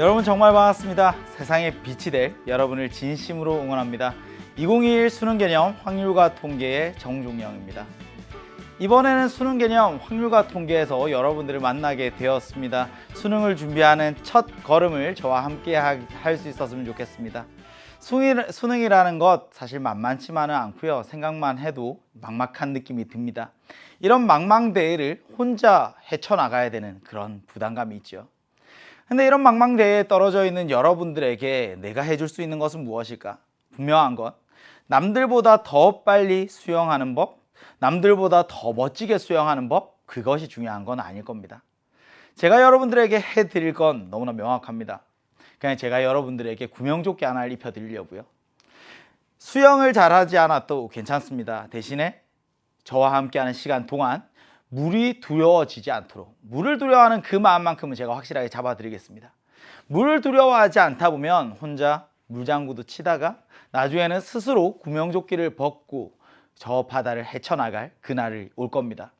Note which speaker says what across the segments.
Speaker 1: 여러분 정말 반갑습니다. 세상의 빛이 될 여러분을 진심으로 응원합니다. 2021 수능 개념 확률과 통계의 정종영입니다. 이번에는 수능 개념 확률과 통계에서 여러분들을 만나게 되었습니다. 수능을 준비하는 첫 걸음을 저와 함께 할 수 있었으면 좋겠습니다. 수능- 수능이라는 것 사실 만만치만은 않고요. 생각만 해도 막막한 느낌이 듭니다. 이런 망망대해를 혼자 헤쳐나가야 되는 그런 부담감이 있죠. 근데 이런 망망대해에 떨어져 있는 여러분들에게 내가 해줄 수 있는 것은 무엇일까? 분명한 건 남들보다 더 빨리 수영하는 법, 남들보다 더 멋지게 수영하는 법, 그것이 중요한 건 아닐 겁니다. 제가 여러분들에게 해드릴 건 너무나 명확합니다. 그냥 제가 여러분들에게 구명조끼 하나를 입혀드리려고요. 수영을 잘하지 않아도 괜찮습니다. 대신에 저와 함께하는 시간 동안 물이 두려워지지 않도록 물을 두려워하는 그 마음만큼은 제가 확실하게 잡아드리겠습니다. 물을 두려워하지 않다 보면 혼자 물장구도 치다가 나중에는 스스로 구명조끼를 벗고 저 바다를 헤쳐나갈 그날이 올 겁니다.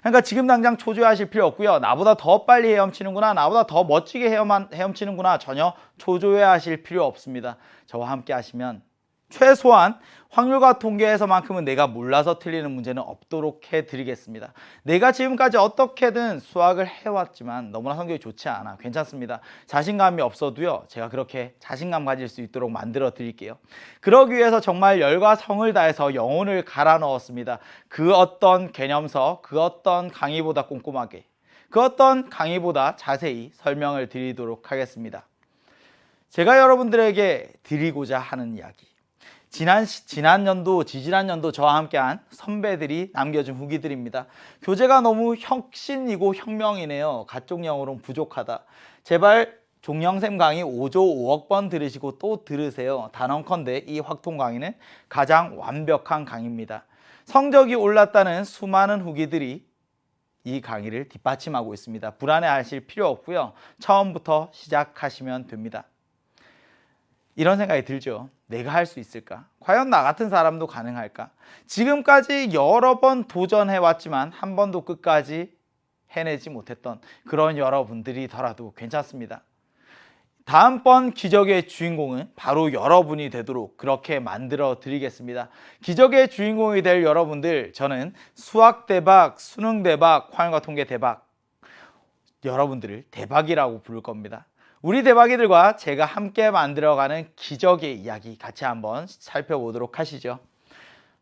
Speaker 1: 그러니까 지금 당장 초조해하실 필요 없고요. 나보다 더 빨리 헤엄치는구나, 나보다 더 멋지게 헤엄, 헤엄치는구나 전혀 초조해하실 필요 없습니다. 저와 함께 하시면 최소한 확률과 통계에서만큼은 내가 몰라서 틀리는 문제는 없도록 해드리겠습니다. 내가 지금까지 어떻게든 수학을 해왔지만 너무나 성적이 좋지 않아. 괜찮습니다. 자신감이 없어도요. 제가 그렇게 자신감 가질 수 있도록 만들어 드릴게요. 그러기 위해서 정말 열과 성을 다해서 영혼을 갈아 넣었습니다. 그 어떤 개념서, 그 어떤 강의보다 꼼꼼하게, 그 어떤 강의보다 자세히 설명을 드리도록 하겠습니다. 제가 여러분들에게 드리고자 하는 이야기. 지난 시- 지난 연도, 지지난 연도 저와 함께한 선배들이 남겨준 후기들입니다. 교재가 너무 혁신이고 혁명이네요. 가쪽 영어로는 부족하다. 제발 종영샘 강의 5조 5억 번 들으시고 또 들으세요. 단언컨대 이 확통 강의는 가장 완벽한 강의입니다. 성적이 올랐다는 수많은 후기들이 이 강의를 뒷받침하고 있습니다. 불안해하실 필요 없고요. 처음부터 시작하시면 됩니다. 이런 생각이 들죠. 내가 할 수 있을까? 과연 나 같은 사람도 가능할까? 지금까지 여러 번 도전해 왔지만 한 번도 끝까지 해내지 못했던 그런 여러분들이더라도 괜찮습니다. 다음번 기적의 주인공은 바로 여러분이 되도록 그렇게 만들어 드리겠습니다. 기적의 주인공이 될 여러분들, 저는 수학 대박, 수능 대박, 화영과 통계 대박, 여러분들을 대박이라고 부를 겁니다. 우리 대박이들과 제가 함께 만들어가는 기적의 이야기 같이 한번 살펴보도록 하시죠.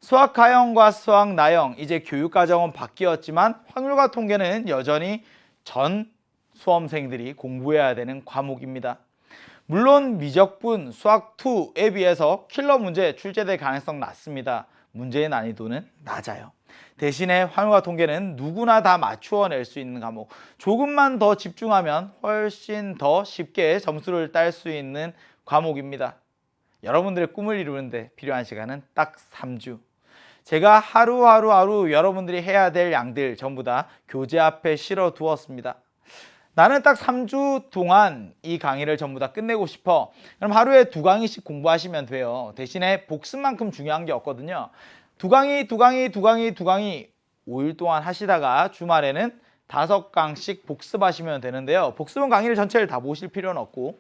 Speaker 1: 수학 가형과 수학 나형 이제 교육 과정은 바뀌었지만 확률과 통계는 여전히 전 수험생들이 공부해야 되는 과목입니다. 물론 미적분 수학 2에 비해서 킬러 문제 출제될 가능성 낮습니다. 문제의 난이도는 낮아요. 대신에 환율과 통계는 누구나 다 맞추어 낼 수 있는 과목. 조금만 더 집중하면 훨씬 더 쉽게 점수를 딸 수 있는 과목입니다. 여러분들의 꿈을 이루는데 필요한 시간은 딱 3주. 제가 하루하루 하루 여러분들이 해야 될 양들 전부 다 교재 앞에 실어 두었습니다. 나는 딱 3주 동안 이 강의를 전부 다 끝내고 싶어. 그럼 하루에 두 강의씩 공부하시면 돼요. 대신에 복습만큼 중요한 게 없거든요. 두 강의, 두 강의, 두 강의, 두 강의 5일 동안 하시다가 주말에는 다섯 강씩 복습하시면 되는데요. 복습은 강의를 전체를 다 보실 필요는 없고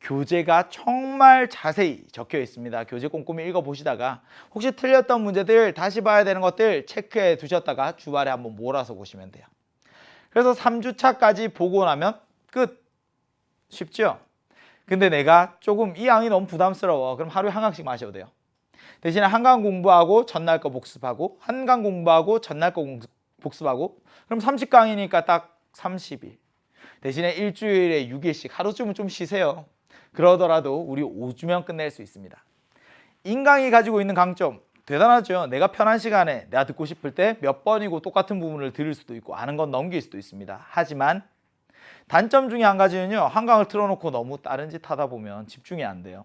Speaker 1: 교재가 정말 자세히 적혀 있습니다. 교재 꼼꼼히 읽어 보시다가 혹시 틀렸던 문제들 다시 봐야 되는 것들 체크해 두셨다가 주말에 한번 몰아서 보시면 돼요. 그래서 3주차까지 보고 나면 끝. 쉽죠? 근데 내가 조금 이 양이 너무 부담스러워. 그럼 하루에 한 강씩 마셔도 돼요. 대신에 한강 공부하고 전날 거 복습하고 한강 공부하고 전날 거 공- 복습하고 그럼 30강이니까 딱 30일. 대신에 일주일에 6일씩 하루쯤은 좀 쉬세요. 그러더라도 우리 5주면 끝낼 수 있습니다. 인강이 가지고 있는 강점 대단하죠. 내가 편한 시간에 내가 듣고 싶을 때 몇 번이고 똑같은 부분을 들을 수도 있고 아는 건 넘길 수도 있습니다. 하지만 단점 중에 한 가지는요. 한강을 틀어놓고 너무 다른 짓 하다 보면 집중이 안 돼요.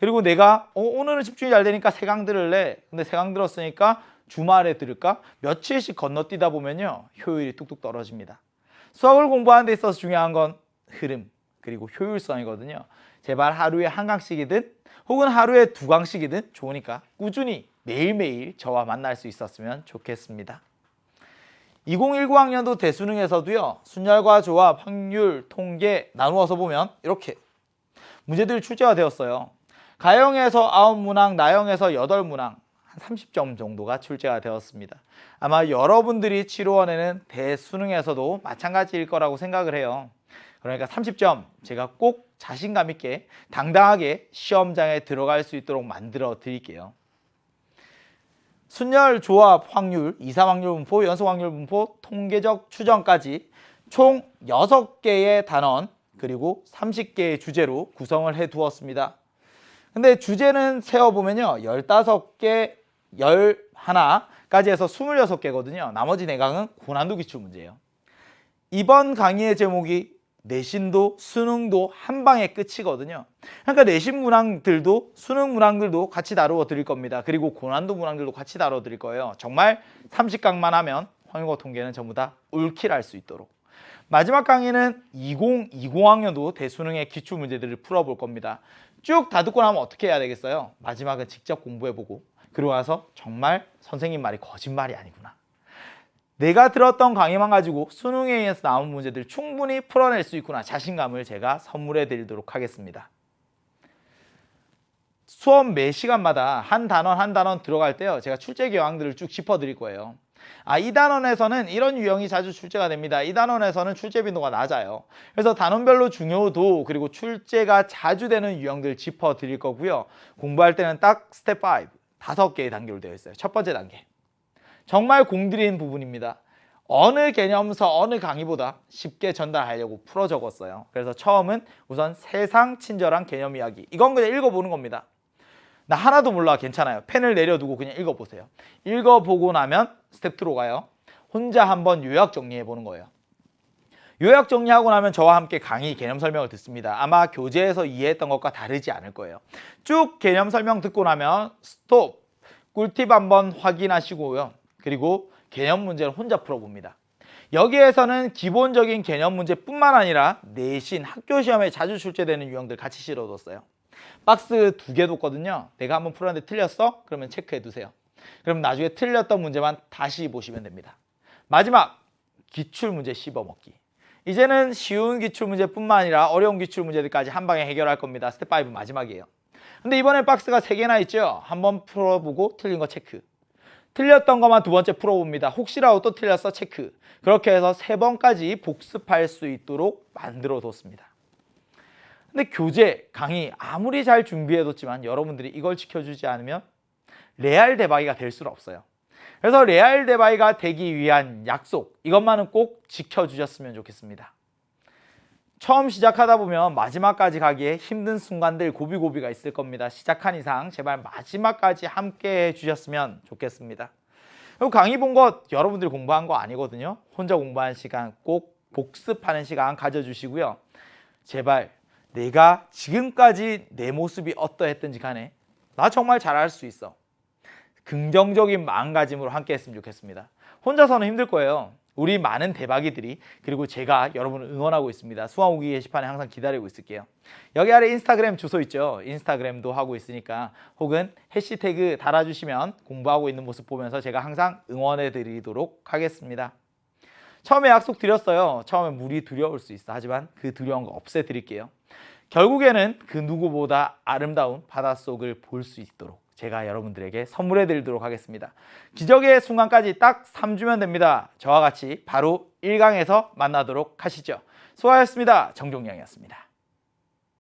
Speaker 1: 그리고 내가 어, 오늘은 집중이 잘 되니까 세강 들을래. 근데 세강 들었으니까 주말에 들을까? 며칠씩 건너뛰다 보면요. 효율이 뚝뚝 떨어집니다. 수학을 공부하는 데 있어서 중요한 건 흐름 그리고 효율성이거든요. 제발 하루에 한 강씩이든 혹은 하루에 두 강씩이든 좋으니까 꾸준히 매일매일 저와 만날 수 있었으면 좋겠습니다. 2019학년도 대수능에서도요. 순열과 조합, 확률, 통계 나누어서 보면 이렇게 문제들이 출제가 되었어요. 가형에서 9문항, 나형에서 8문항, 한 30점 정도가 출제가 되었습니다. 아마 여러분들이 치료원에는 대수능에서도 마찬가지일 거라고 생각을 해요. 그러니까 30점 제가 꼭 자신감 있게 당당하게 시험장에 들어갈 수 있도록 만들어 드릴게요. 순열 조합 확률, 이사 확률 분포, 연속 확률 분포, 통계적 추정까지 총 6개의 단원 그리고 30개의 주제로 구성을 해 두었습니다. 근데 주제는 세어보면요. 15개, 11까지 해서 26개거든요. 나머지 4강은 고난도 기출 문제예요. 이번 강의의 제목이 내신도 수능도 한 방에 끝이거든요. 그러니까 내신 문항들도 수능 문항들도 같이 다루어 드릴 겁니다. 그리고 고난도 문항들도 같이 다루어 드릴 거예요. 정말 30강만 하면 황유고 통계는 전부 다 올킬할 수 있도록. 마지막 강의는 2020학년도 대수능의 기출 문제들을 풀어볼 겁니다. 쭉 다 듣고 나면 어떻게 해야 되겠어요? 마지막은 직접 공부해보고 그러고 나서 정말 선생님 말이 거짓말이 아니구나. 내가 들었던 강의만 가지고 수능에 의해서 나온 문제들 충분히 풀어낼 수 있구나 자신감을 제가 선물해 드리도록 하겠습니다. 수업 매 시간마다 한 단원 한 단원 들어갈 때요. 제가 출제 교양들을 쭉 짚어 드릴 거예요. 아, 이 단원에서는 이런 유형이 자주 출제가 됩니다. 이 단원에서는 출제 빈도가 낮아요. 그래서 단원별로 중요도 그리고 출제가 자주 되는 유형들 짚어 드릴 거고요. 공부할 때는 딱 스텝 5, 다섯 개의 단계로 되어 있어요. 첫 번째 단계. 정말 공들인 부분입니다. 어느 개념서 어느 강의보다 쉽게 전달하려고 풀어 적었어요. 그래서 처음은 우선 세상 친절한 개념 이야기. 이건 그냥 읽어보는 겁니다. 나 하나도 몰라 괜찮아요. 펜을 내려두고 그냥 읽어보세요. 읽어보고 나면 스텝 2로 가요. 혼자 한번 요약 정리해 보는 거예요. 요약 정리하고 나면 저와 함께 강의 개념 설명을 듣습니다. 아마 교재에서 이해했던 것과 다르지 않을 거예요. 쭉 개념 설명 듣고 나면 스톱, 꿀팁 한번 확인하시고요. 그리고 개념 문제를 혼자 풀어봅니다. 여기에서는 기본적인 개념 문제뿐만 아니라 내신 학교 시험에 자주 출제되는 유형들 같이 실어뒀어요. 박스 두 개 뒀거든요. 내가 한번 풀었는데 틀렸어? 그러면 체크해 두세요. 그럼 나중에 틀렸던 문제만 다시 보시면 됩니다. 마지막 기출 문제 씹어먹기. 이제는 쉬운 기출 문제뿐만 아니라 어려운 기출 문제들까지 한 방에 해결할 겁니다. 스텝 5 마지막이에요. 근데 이번에 박스가 세 개나 있죠. 한번 풀어보고 틀린 거 체크. 틀렸던 것만 두 번째 풀어봅니다. 혹시라도 또 틀렸어 체크. 그렇게 해서 세 번까지 복습할 수 있도록 만들어 뒀습니다. 근데 교재, 강의 아무리 잘 준비해뒀지만 여러분들이 이걸 지켜주지 않으면 레알 대박이가 될 수는 없어요. 그래서 레알 대박이가 되기 위한 약속 이것만은 꼭 지켜주셨으면 좋겠습니다. 처음 시작하다 보면 마지막까지 가기에 힘든 순간들 고비고비가 있을 겁니다. 시작한 이상 제발 마지막까지 함께 해주셨으면 좋겠습니다. 그리고 강의 본 것 여러분들이 공부한 거 아니거든요. 혼자 공부하는 시간 꼭 복습하는 시간 가져주시고요. 제발 내가 지금까지 내 모습이 어떠했든지 간에 나 정말 잘할 수 있어. 긍정적인 마음가짐으로 함께 했으면 좋겠습니다. 혼자서는 힘들 거예요. 우리 많은 대박이들이 그리고 제가 여러분을 응원하고 있습니다. 수강후기 게시판에 항상 기다리고 있을게요. 여기 아래 인스타그램 주소 있죠. 인스타그램도 하고 있으니까 혹은 해시태그 달아주시면 공부하고 있는 모습 보면서 제가 항상 응원해 드리도록 하겠습니다. 처음에 약속 드렸어요. 처음에 물이 두려울 수 있어. 하지만 그 두려운 거 없애 드릴게요. 결국에는 그 누구보다 아름다운 바닷속을 볼 수 있도록 제가 여러분들에게 선물해 드리도록 하겠습니다. 기적의 순간까지 딱 3주면 됩니다. 저와 같이 바로 1강에서 만나도록 하시죠. 수고하셨습니다. 정종영이었습니다.